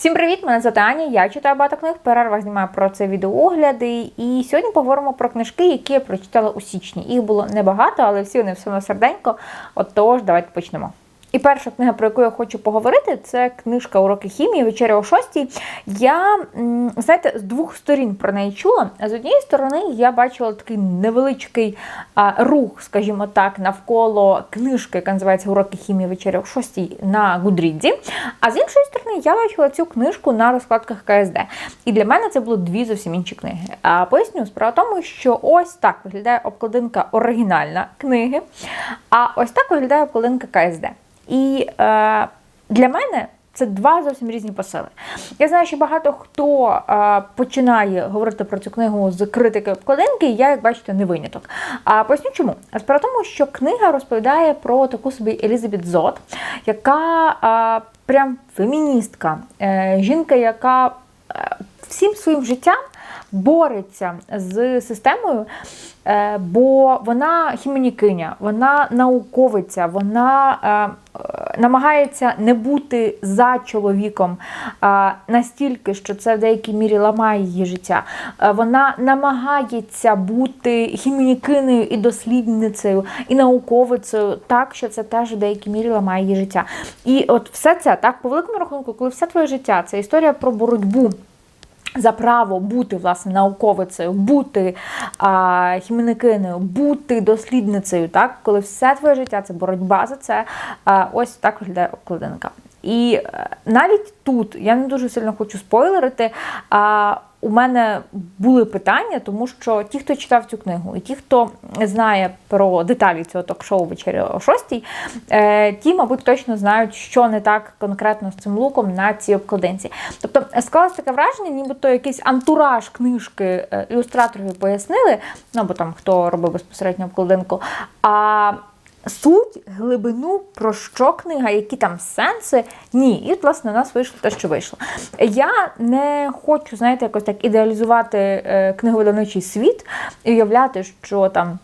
Всім привіт! Мене звати Аня, я читаю багато книг, перерва знімаю про це відеоогляди. І сьогодні поговоримо про книжки, які я прочитала у січні. Їх було небагато, але всі вони все на серденько. Отож, давайте почнемо. І перша книга, про яку я хочу поговорити, це книжка Уроки хімії, вечеря о шостій. Я, знаєте, з двох сторін про неї чула. З однієї сторони, я бачила такий невеличкий рух, скажімо так, навколо книжки, яка називається Уроки хімії вечеря о шостій на Гудрідзі. А з іншої сторони, я бачила цю книжку на розкладках КСД. І для мене це було дві зовсім інші книги. А поясню, справа тому, що ось так виглядає обкладинка оригінальна книги, а ось так виглядає обкладинка КСД. І е, для мене це два зовсім різні посили. Я знаю, що багато хто е, починає говорити про цю книгу з критики обкладинки, і я, як бачите, не виняток. А поясню чому? Справа тому, що книга розповідає про таку собі Елізабет Зот, яка е, прям феміністка, е, жінка, яка е, всім своїм життям бореться з системою, е, бо вона хімінікиня, вона науковиця, вона е, намагається не бути за чоловіком настільки, що це в деякій мірі ламає її життя. Е, вона намагається бути хімінікинею і дослідницею, і науковицею, так що це теж в деякій мірі ламає її життя. І от все це так по великому рахунку, коли все твоє життя це історія про боротьбу. За право бути власне науковицею, бути а, хіміникиною, бути дослідницею, так коли все твоє життя це боротьба за це. А, Ось так виглядає обкладинка. І е, навіть тут я не дуже сильно хочу спойлерити. А у мене були питання, тому що ті, хто читав цю книгу, і ті, хто знає про деталі цього ток-шоу вечері о 6, е, ті, мабуть, точно знають, що не так конкретно з цим луком на цій обкладинці. Тобто склалось таке враження, нібито якийсь антураж книжки е, ілюстраторів пояснили, ну або там хто робив безпосередньо обкладинку. А Суть, глибину, про що книга, які там сенси, ні. І, власне, у нас вийшло те, що вийшло. Я не хочу, знаєте, якось так ідеалізувати е, книговидавничий світ і уявляти, що там.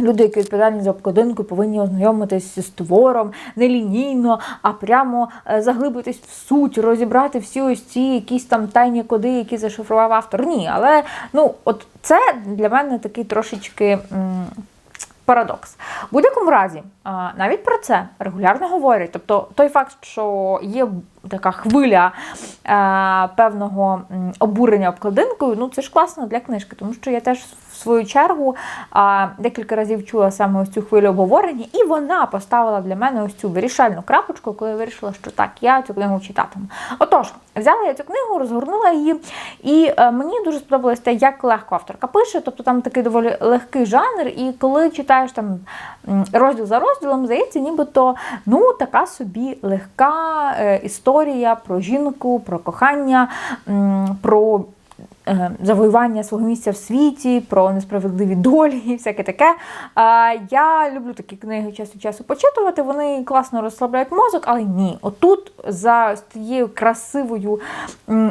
Люди, які відповідальні за обкладинку, повинні ознайомитись з твором нелінійно, а прямо е, заглибитись в суть, розібрати всі ось ці якісь там тайні коди, які зашифрував автор. Ні, але ну, от це для мене такий трошечки. М парадокс. В будь-якому разі, навіть про це регулярно говорять. Тобто той факт, що є така хвиля певного обурення обкладинкою, ну це ж класно для книжки, тому що я теж в свою чергу декілька разів чула саме ось цю хвилю обговорення, і вона поставила для мене ось цю вирішальну крапочку, коли я вирішила, що так, я цю книгу читатиму. Отож, взяла я цю книгу, розгорнула її, і е, мені дуже сподобалось те, як легко авторка пише, тобто там такий доволі легкий жанр, і коли читаєш там розділ за розділом, здається, нібито ну, така собі легка е, історія про жінку, про кохання, про Е, завоювання свого місця в світі, про несправедливі долі і всяке таке. Я люблю такі книги час часу почитувати. Вони класно розслабляють мозок, але ні. Отут за тією красивою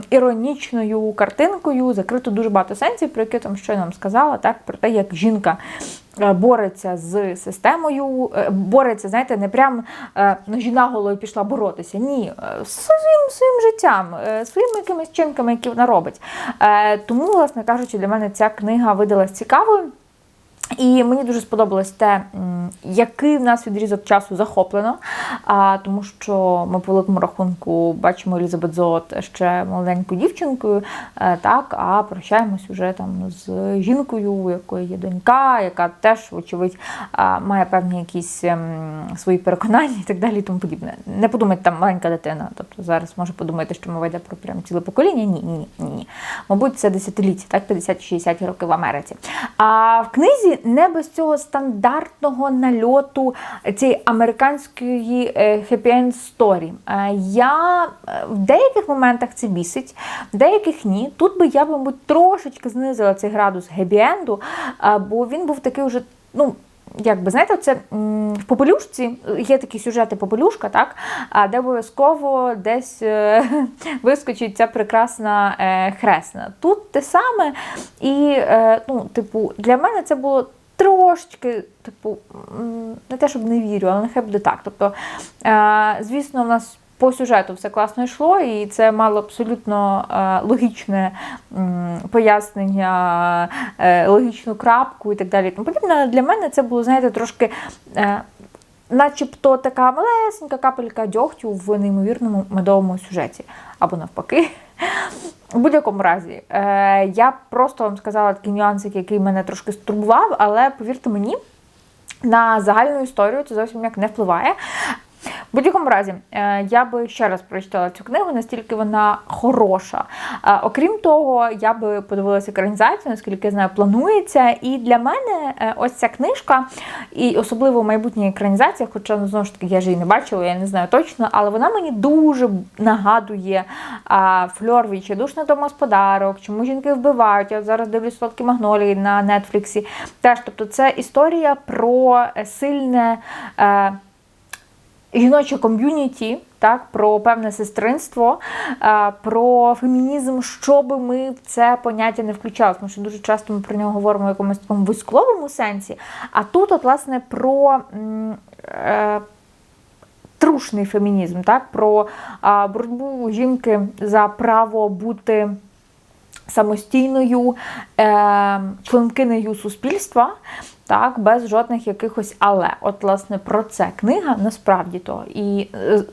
іронічною картинкою закрито дуже багато сенсів, про які там щойно сказала, так про те, як жінка бореться з системою, е, бореться, знаєте, не прям е, ножі наголо пішла боротися. Ні, своїм своїм життям, своїми якимись чинками, які вона робить. Тому, власне кажучи, для мене ця книга видалась цікавою. І мені дуже сподобалось те, який в нас відрізок часу захоплено, а, тому що ми по великому рахунку бачимо Елізабет Зот ще маленькою дівчинкою, е, так, а прощаємось уже там з жінкою, у якої є донька, яка теж, вочевидь, має певні якісь ем, свої переконання і так далі. і тому подібне. Не подумайте, там маленька дитина. Тобто зараз може подумати, що мова йде про прям ціле покоління. Ні, ні, ні. Мабуть, це десятиліття, так, 50-60 роки в Америці. А в книзі не без цього стандартного нальоту цієї американської хеппі-енд сторі. Я е, в деяких моментах це бісить, в деяких ні. Тут би я, мабуть, трошечки знизила цей градус гепі-енду, бо він був такий вже, ну. Як би знаєте, це в попелюшці є такі сюжети попелюшка, так? де обов'язково десь е, вискочить ця прекрасна е, хресна. Тут те саме, і ну, типу, для мене це було трошечки, типу, не те, щоб не вірю, але нехай буде так. Тобто, звісно, в нас по сюжету все класно йшло, і це мало абсолютно е, логічне пояснення, е, логічну крапку і так далі. Тому подібне. Для мене це було, знаєте, трошки. Е, Начебто така малесенька капелька дьогтю в неймовірному медовому сюжеті. Або навпаки. У будь-якому разі, е, я просто вам сказала такий нюансик, який мене трошки стурбував, але повірте мені, на загальну історію це зовсім ніяк не впливає. В будь-якому разі, е, я би ще раз прочитала цю книгу, настільки вона хороша. Е, Окрім того, я би подивилася екранізацію, наскільки я знаю, планується. І для мене е, ось ця книжка, і особливо в майбутній екранізації, хоча ну, знову ж таки я ж її не бачила, я не знаю точно, але вона мені дуже нагадує фльор відчайдушних домогосподарок, чому жінки вбивають. Я зараз дивлюсь сладкі магнолії на Нетфліксі. Теж, тобто, це історія про сильне. Жіноче ком'юніті, так, про певне сестринство, е, про фемінізм, що би ми в це поняття не включали, тому що дуже часто ми про нього говоримо в якомусь такому військовому сенсі. А тут, от, власне, про. е, Трушний фемінізм, так, про а, боротьбу жінки за право бути самостійною е, членкинею суспільства, так, без жодних якихось але. От, власне, про це книга насправді то. І,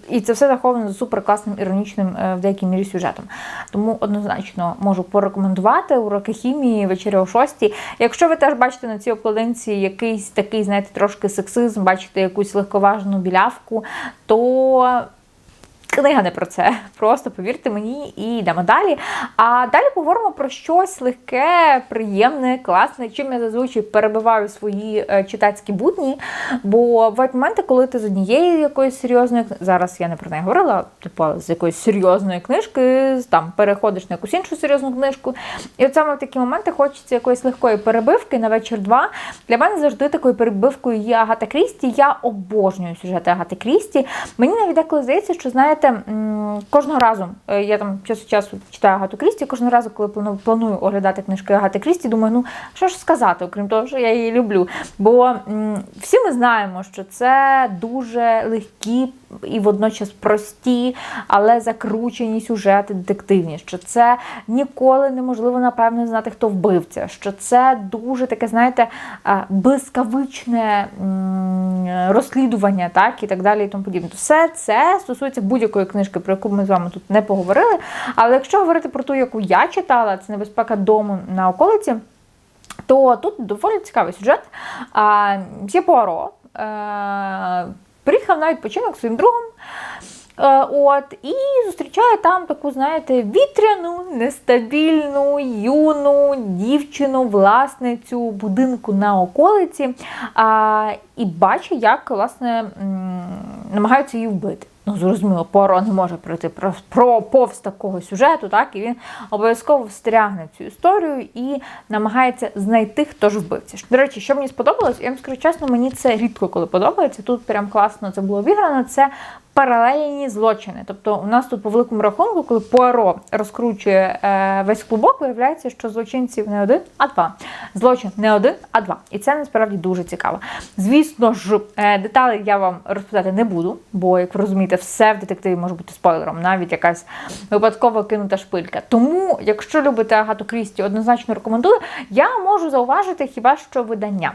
і це все заховано з суперкласним іронічним е, в деякій мірі сюжетом. Тому однозначно можу порекомендувати уроки хімії вечеря о 6. Якщо ви теж бачите на цій обкладинці якийсь такий, знаєте, трошки сексизм, бачите якусь легковажну білявку, то Книга не про це. Просто повірте мені і йдемо далі. А далі поговоримо про щось легке, приємне, класне, чим я зазвичай перебиваю свої е, читацькі будні. Бо бувають моменти, коли ти з однієї якоїсь серйозної зараз я не про неї говорила, типу з якоїсь серйозної книжки, там переходиш на якусь іншу серйозну книжку. І от саме в такі моменти хочеться якоїсь легкої перебивки на вечір два. Для мене завжди такою перебивкою є Агата Крісті. Я обожнюю сюжети Агати Крісті. Мені навіть деколи здається, що знаєте, м, кожного разу е, я там час часу читаю Агату Крісті, кожного разу, коли планую оглядати книжки Агати Крісті, думаю, ну що ж сказати, окрім того, що я її люблю. Бо всі ми знаємо, що це дуже легкі і водночас прості, але закручені сюжети детективні, що це ніколи неможливо напевне знати, хто вбивця, що це дуже таке, знаєте, блискавичне розслідування, так і так далі, і тому подібне. Все це стосується будь-якої книжки, про яку ми з вами тут не поговорили. Але якщо говорити про ту, яку я читала, це небезпека дому на околиці. То тут доволі цікавий сюжет. Є Пуаро. Е, приїхав на відпочинок своїм другом. Е, От, і зустрічає там таку, знаєте, вітряну, нестабільну, юну дівчину, власницю будинку на околиці. А, і бачить, як власне намагаються її вбити. Ну, зрозуміло, Пуаро не може пройти про, про повз такого сюжету, так, і він обов'язково встрягне цю історію і намагається знайти, хто ж вбивця. До речі, що мені сподобалось, я вам скажу чесно, мені це рідко коли подобається. Тут прям класно це було віграно. Це паралельні злочини. Тобто, у нас тут по великому рахунку, коли Пуаро розкручує е, весь клубок, виявляється, що злочинців не один, а два. Злочин не один, а два. І це насправді дуже цікаво. Звісно ж, е, деталі я вам розповідати не буду, бо, як ви розумієте, все в детективі може бути спойлером, навіть якась випадково кинута шпилька. Тому, якщо любите Агату Крісті, однозначно рекомендую. Я можу зауважити хіба що видання.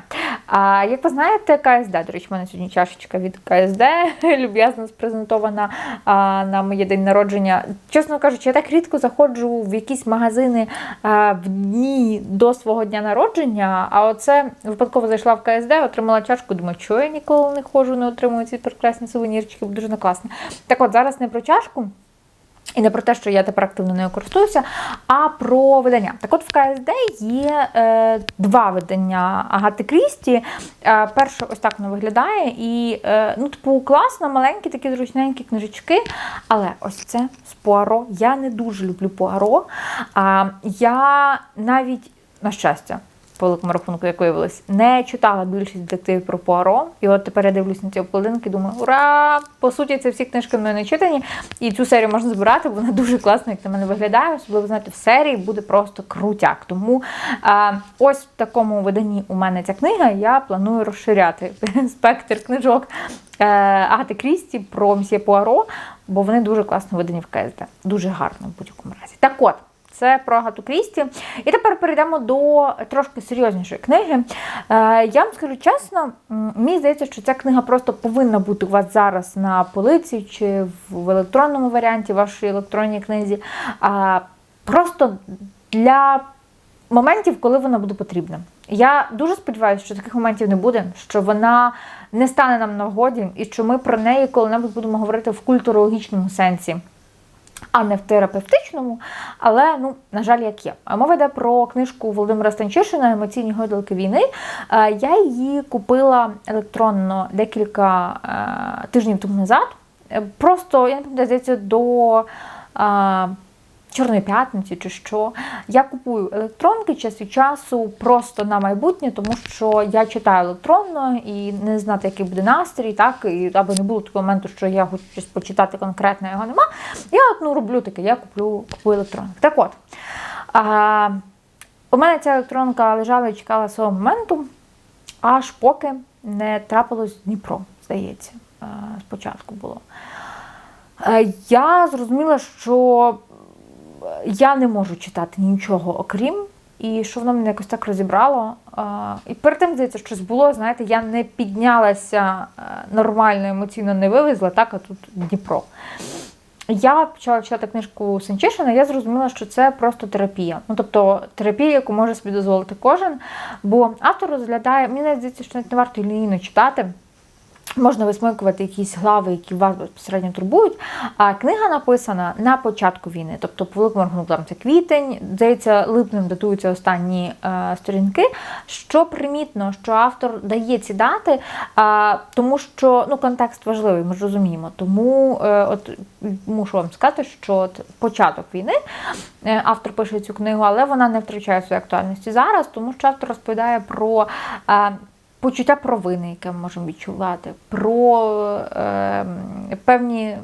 А як ви знаєте, КСД, до речі, в мене сьогодні чашечка від КСД, люб'язно спрезентована а, на моє день народження. Чесно кажучи, я так рідко заходжу в якісь магазини а, в дні до свого дня народження. А оце випадково зайшла в КСД, отримала чашку. Думаю, що я ніколи не ходжу, не отримую ці прекрасні сувенірчики, дуже класно. Так от зараз не про чашку. І не про те, що я тепер активно нею користуюся, а про видання. Так от в КСД є е, два видання Агати Крісті. Е, перше, ось так воно виглядає. І, е, ну, типу, класно, маленькі, такі зручненькі книжечки. Але ось це з Пуаро. Я не дуже люблю Пуаро. А, я навіть, на щастя, по великому рахунку, як виявилось, не читала більшість детективів про Пуаро. І от тепер я дивлюсь на ці обкладинки, думаю, ура! По суті, це всі книжки мною не читані. І цю серію можна збирати, бо вона дуже класно, як на мене виглядає. Особливо знаєте, в серії буде просто крутяк. Тому а, ось в такому виданні у мене ця книга. Я планую розширяти спектр книжок е, Агати Крісті про мсьє Пуаро, бо вони дуже класно видані в КСД. Дуже гарно в будь-якому разі. Так от. Це про Агату Крісті. І тепер перейдемо до трошки серйознішої книги. Е, я вам скажу чесно, мені здається, що ця книга просто повинна бути у вас зараз на полиці чи в електронному варіанті вашій електронній книзі. Просто для моментів, коли вона буде потрібна. Я дуже сподіваюся, що таких моментів не буде, що вона не стане нам на нагоді, і що ми про неї коли-небудь будемо говорити в культурологічному сенсі а не в терапевтичному, але ну на жаль, як є. Мова йде про книжку Володимира Станчишина Емоційні гойдалки війни. Е, Я її купила електронно декілька е, тижнів тому назад. Е, Просто я не пам'ятаю, здається, до. Е, Чорної п'ятниці чи що. Я купую електронки час від часу просто на майбутнє, тому що я читаю електронно і не знати, який буде настрій, так, і аби не було такого моменту, що я хочу щось почитати конкретно, його нема. Я от, ну, роблю таке, я куплю, купую електронки. Так от, а, у мене ця електронка лежала і чекала свого моменту, аж поки не трапилось Дніпро, здається, а, спочатку було. Е, Я зрозуміла, що я не можу читати нічого окрім, і що воно мене якось так розібрало. І перед тим, здається, щось було, знаєте, я не піднялася е, нормально, емоційно не вивезла, так, а тут Дніпро. Я почала читати книжку Сенчишина, я зрозуміла, що це просто терапія. Ну, тобто терапія, яку може собі дозволити кожен, бо автор розглядає, мені здається, що навіть не варто лінійно читати. Можна висмикувати якісь глави, які вас безпосередньо турбують. А книга написана на початку війни, тобто по великому там це квітень, здається, липнем датуються останні е, сторінки. Що примітно, що автор дає ці дати, а, тому що ну, контекст важливий, ми ж розуміємо. Тому е, от мушу вам сказати, що от початок війни е, автор пише цю книгу, але вона не втрачає своєї актуальності зараз, тому що автор розповідає про. Е, почуття провини, яке ми можемо відчувати, про е, певні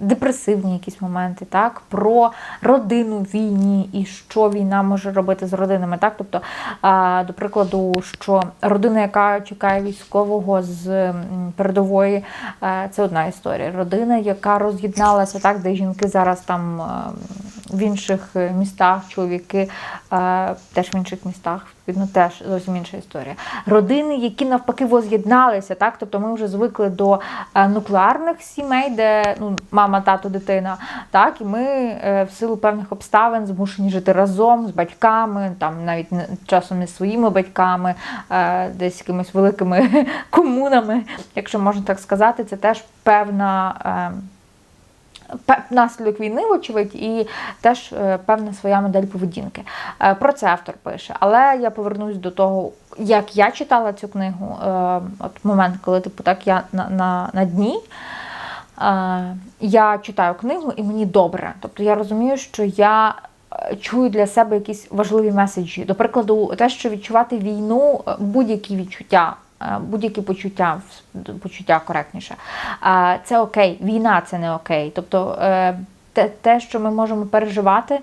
депресивні якісь моменти, так, про родину в війні і що війна може робити з родинами. Так? Тобто, е, до прикладу, що родина, яка чекає військового з передової, е, це одна історія. Родина, яка роз'єдналася, так, де жінки зараз там. Е, в інших містах, чоловіки е, теж в інших містах, відповідно, теж зовсім інша історія. Родини, які навпаки воз'єдналися, так? Тобто ми вже звикли до е, нуклеарних сімей, де ну, мама, тато, дитина, так? І ми е, в силу певних обставин змушені жити разом з батьками, там навіть часом не своїми батьками, десь якимись великими комунами, якщо можна так сказати, це теж певна наслідок війни, вочевидь, і теж е, певна своя модель поведінки. Е, про це автор пише. Але я повернусь до того, як я читала цю книгу. Е, от момент, коли типу так я на, на, на дні. Я читаю книгу і мені добре. Тобто я розумію, що я чую для себе якісь важливі меседжі. До прикладу, те, що відчувати війну, будь-які відчуття будь-які почуття, почуття коректніше. Це окей, війна це не окей. Тобто е, те, те, що ми можемо переживати,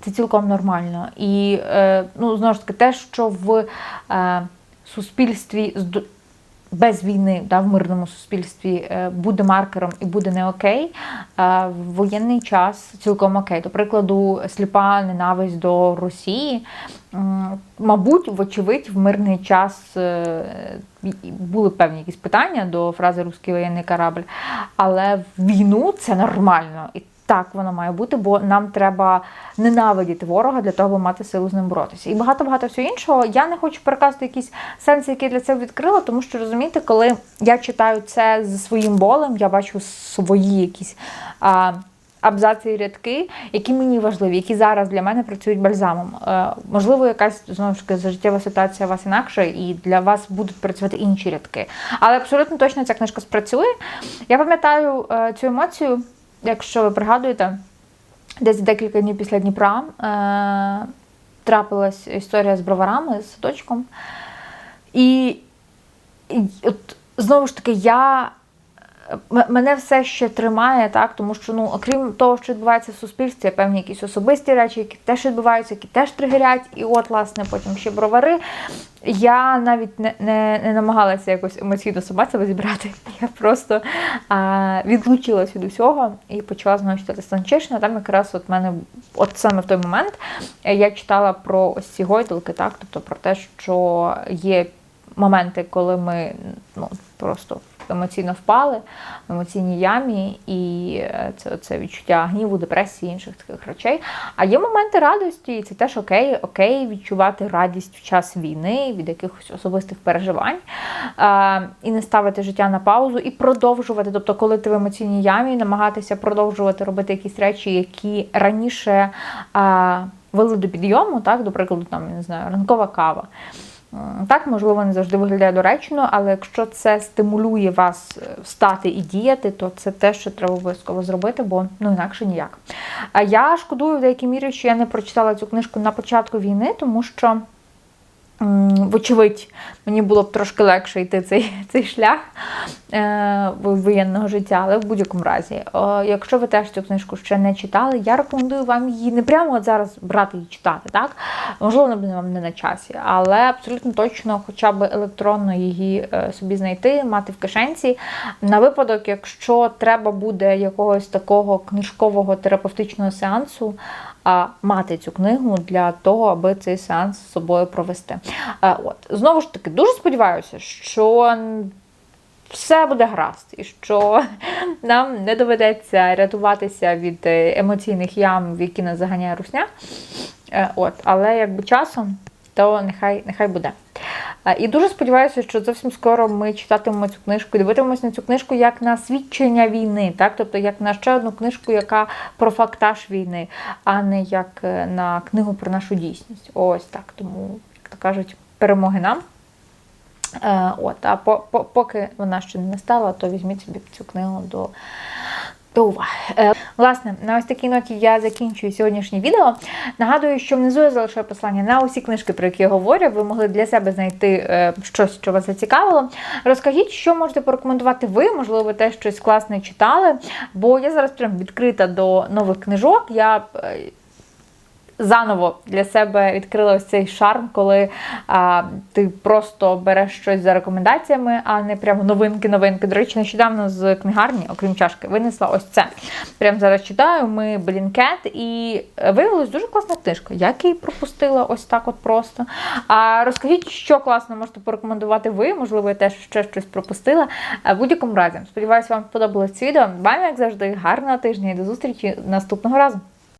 це цілком нормально. І е, ну, знову ж таки, те, що в суспільстві без війни да, в мирному суспільстві е, буде маркером і буде не окей, в воєнний час цілком окей. До прикладу, сліпа ненависть до Росії. Мабуть, вочевидь, в мирний час е, були певні якісь питання до фрази Руський воєнний корабль, але в війну це нормально. І так воно має бути, бо нам треба ненавидіти ворога для того, аби мати силу з ним боротися. І багато-багато всього іншого. Я не хочу переказати якісь сенси, які я для цього відкрила, тому що розумієте, коли я читаю це зі своїм болем, я бачу свої якісь. А, Абзаци і рядки, які мені важливі, які зараз для мене працюють бальзамом. Е, можливо, якась знову ж таки життєва ситуація у вас інакша, і для вас будуть працювати інші рядки. Але абсолютно точно ця книжка спрацює. Я пам'ятаю е, цю емоцію якщо ви пригадуєте, десь декілька днів після Дніпра. Е, трапилась історія з броварами, з садочком. І, і от знову ж таки, я. Мене все ще тримає, так, тому що, ну, окрім того, що відбувається в суспільстві, є певні якісь особисті речі, які теж відбуваються, які теж тригерять. І от, власне, потім ще бровари. Я навіть не, не, не намагалася якось емоційно сама себе зібрати. Я просто а, відлучилась від усього і почала знову читати Станчишина. Там якраз от мене, от саме в той момент, е, я читала про ось ці гойдалки, так, тобто про те, що є моменти, коли ми ну, просто емоційно впали в емоційній ямі, і е, це, це відчуття гніву, депресії, інших таких речей. А є моменти радості, і це теж окей, окей відчувати радість в час війни, від якихось особистих переживань, е, і не ставити життя на паузу, і продовжувати. Тобто, коли ти в емоційній ямі, намагатися продовжувати робити якісь речі, які раніше е, вели до підйому, так, до прикладу, там, я не знаю, ранкова кава. М, Так, можливо, не завжди виглядає доречно, але якщо це стимулює вас е, встати і діяти, то це те, що треба обов'язково зробити, бо ну інакше ніяк. А я шкодую в деякій мірі, що я не прочитала цю книжку на початку війни, тому що. Вочевидь, мені було б трошки легше йти цей, цей шлях е, воєнного життя, але в будь-якому разі, е, якщо ви теж цю книжку ще не читали, я рекомендую вам її не прямо от зараз брати і читати, так? Можливо, вона вам не на часі, але абсолютно точно хоча б електронно її е, собі знайти, мати в кишенці. На випадок, якщо треба буде якогось такого книжкового терапевтичного сеансу, мати цю книгу для того, аби цей сеанс з собою провести. Е, От знову ж таки, дуже сподіваюся, що все буде гаразд, і що нам не доведеться рятуватися від е, емоційних ям, в які нас заганяє русня. Е, От, але якби часом, то нехай, нехай буде. Е, І дуже сподіваюся, що зовсім скоро ми читатимемо цю книжку і дивитимемося на цю книжку як на свідчення війни, так? тобто як на ще одну книжку, яка про фактаж війни, а не як е, на книгу про нашу дійсність. Ось так. Тому, як то кажуть, перемоги нам. Е, От, а по, по, поки вона ще не настала, то візьміть собі цю книгу до, до уваги. Е, Власне, на ось такій ноті я закінчую сьогоднішнє відео. Нагадую, що внизу я залишаю послання на усі книжки, про які я говорю. Ви могли для себе знайти е, щось, що вас зацікавило. Розкажіть, що можете порекомендувати ви, можливо, теж щось класне читали. Бо я зараз прям відкрита до нових книжок. Я е, заново для себе відкрила ось цей шарм, коли а, ти просто береш щось за рекомендаціями, а не прямо новинки-новинки. До речі, нещодавно з книгарні, окрім чашки, винесла ось це. Прямо зараз читаю. Ми Блінкет, і виявилась дуже класна книжка. Як її пропустила ось так от просто. А розкажіть, що класно можете порекомендувати ви. Можливо, я теж ще щось пропустила. В будь-якому разі, сподіваюся, вам сподобалось це відео. Вам, як завжди, гарного тижня і до зустрічі наступного разу.